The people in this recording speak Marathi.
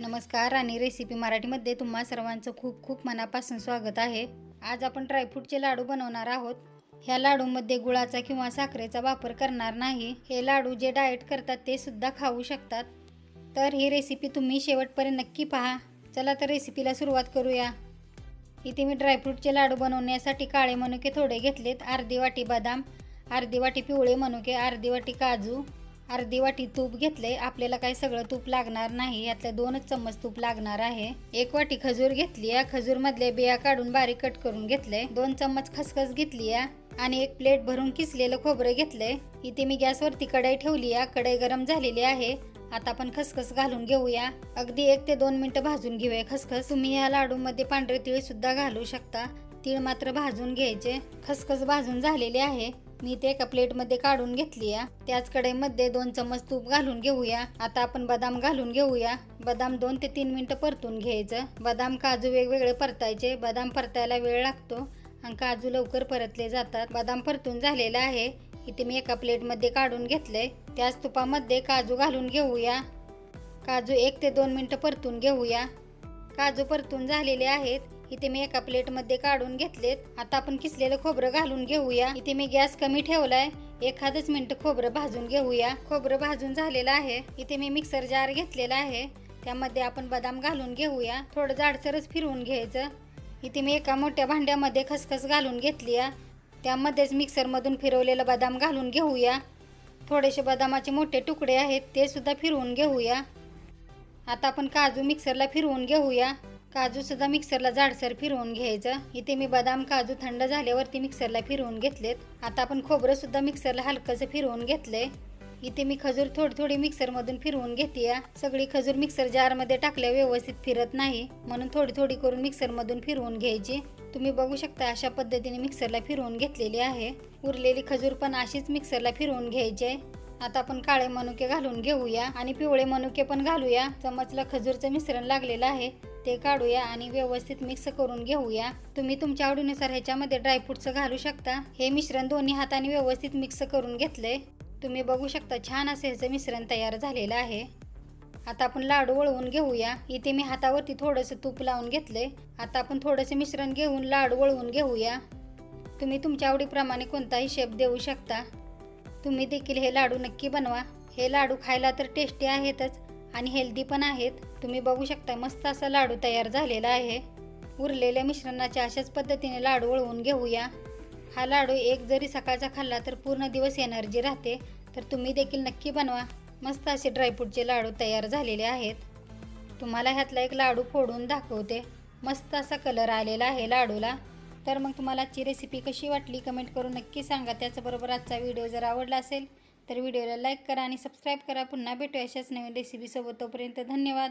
नमस्कार आणि रेसिपी मराठीमध्ये तुम्हा सर्वांचं खूप खूप मनापासून स्वागत आहे. आज आपण ड्रायफ्रूटचे लाडू बनवणार आहोत. ह्या लाडूमध्ये गुळाचा किंवा साखरेचा वापर करणार नाही. हे लाडू जे डाएट करतात ते सुद्धा खाऊ शकतात. तर ही रेसिपी तुम्ही शेवटपर्यंत नक्की पहा. चला तर रेसिपीला सुरुवात करूया. इथे मी ड्रायफ्रूटचे लाडू बनवण्यासाठी काळे मनुके थोडे घेतलेत. अर्धी वाटी बदाम अर्धी वाटी पिवळे मनुके अर्धी वाटी काजू अर्धी वाटी तूप घेतले आपल्याला काही सगळं तूप लागणार नाही. यातले दोनच चम्मच तूप लागणार आहे. एक वाटी खजूर घेतली या खजूर मधले बिया काढून बारीक कट करून घेतले दोन चम्मच खसखस घेतली या आणि एक प्लेट भरून किसलेलं खोबरं घेतलंय. इथे मी गॅसवरती कढई ठेवली या कढई गरम झालेली आहे. आता आपण खसखस घालून घेऊया. अगदी एक ते दोन मिनिटं भाजून घेऊया खसखस. तुम्ही या लाडूमध्ये पांढरे तीळ सुद्धा घालू शकता. तीळ मात्र भाजून घ्यायचे. खसखस भाजून झालेले आहे. मी ते एका प्लेटमध्ये काढून घेतली या त्याच कढईमध्ये दोन चमच तूप घालून घेऊया. आता आपण बदाम घालून घेऊया. बदाम दोन ते तीन मिनिटं परतून घ्यायचं. बदाम काजू वेगवेगळे परतायचे. बदाम परतायला वेळ लागतो आणि काजू लवकर परतले जातात. बदाम परतून झालेला आहे. इथे मी एका प्लेटमध्ये काढून घेतलंय. त्याच तुपामध्ये काजू घालून घेऊया. काजू एक ते दोन मिनटं परतून घेऊया. काजू परतून झालेले आहेत. इथे मी एका प्लेटमध्ये काढून घेतलेत. आता आपण किसलेलं खोबरं घालून घेऊया. इथे मी गॅस कमी ठेवलाय. एखादच मिनिट खोबरं भाजून घेऊया. खोबरं भाजून झालेलं आहे. इथे मी मिक्सर जार घेतलेला आहे. त्यामध्ये आपण बदाम घालून घेऊया. थोडं जाडसरच फिरवून घ्यायचं. इथे मी एका मोठ्या भांड्यामध्ये खसखस घालून घेतली त्यामध्येच मिक्सरमधून फिरवलेलं बदाम घालून घेऊया. थोडेसे बदामाचे मोठे तुकडे आहेत ते सुद्धा फिरवून घेऊया. आता आपण काजू मिक्सरला फिरवून घेऊया. काजूसुद्धा मिक्सरला जाडसर फिरवून घ्यायचं. इथे मी बदाम काजू थंड झाल्यावरती मिक्सरला फिरवून घेतलेत. आता आपण खोबरंसुद्धा मिक्सरला हलकंसं फिरवून घेतलंय. इथे मी खजूर थोडी थोडी मिक्सरमधून फिरवून घेते सगळी खजूर मिक्सर जारमध्ये टाकल्या व्यवस्थित फिरत नाही. म्हणून थोडी थोडी करून मिक्सरमधून फिरवून घ्यायची. तुम्ही बघू शकता अशा पद्धतीने मिक्सरला फिरवून घेतलेली आहे. उरलेली खजूर पण अशीच मिक्सरला फिरवून घ्यायची आहे. आता आपण काळे मनुके घालून घेऊया आणि पिवळे मनुके पण घालूया. चमचला खजूरचं मिश्रण लागलेलं आहे. ते काढूया आणि व्यवस्थित मिक्स करून घेऊया. तुम्ही तुमच्या आवडीनुसार ह्याच्यामध्ये ड्रायफ्रूटचं घालू शकता. हे मिश्रण दोन्ही हाताने व्यवस्थित मिक्स करून घेतलंय. तुम्ही बघू शकता छान असं ह्याचं मिश्रण तयार झालेलं आहे. आता आपण लाडू वळवून घेऊया. इथे मी हातावरती थोडंसं तूप लावून घेतलंय. आता आपण थोडंसं मिश्रण घेऊन लाडू वळवून घेऊया. तुम्ही तुमच्या आवडीप्रमाणे कोणताही शेप देऊ शकता. तुम्ही देखील हे लाडू नक्की बनवा. हे लाडू खायला तर टेस्टी आहेतच. आणि हेल्दी पण आहेत. तुम्ही बघू शकता मस्त असा लाडू तयार झालेला आहे. उरलेल्या मिश्रणाच्या अशाच पद्धतीने लाडू वळवून घेऊया. हा लाडू एक जरी सकाळचा खाल्ला तर पूर्ण दिवस एनर्जी राहते. तर तुम्ही देखील नक्की बनवा. मस्त असे ड्रायफ्रूटचे लाडू तयार झालेले आहेत. तुम्हाला ह्यातला एक लाडू फोडून दाखवते. मस्त असा कलर आलेला आहे लाडूला. तर मग तुम्हाला आजची रेसिपी कशी वाटली कमेंट करून नक्की सांगा. त्याचबरोबर आजचा व्हिडिओ जर आवडला असेल तर व्हिडिओला लाईक करा आणि सबस्क्राईब करा. पुन्हा भेटू अशाच नवीन रेसिपीसोबत तोपर्यंत धन्यवाद.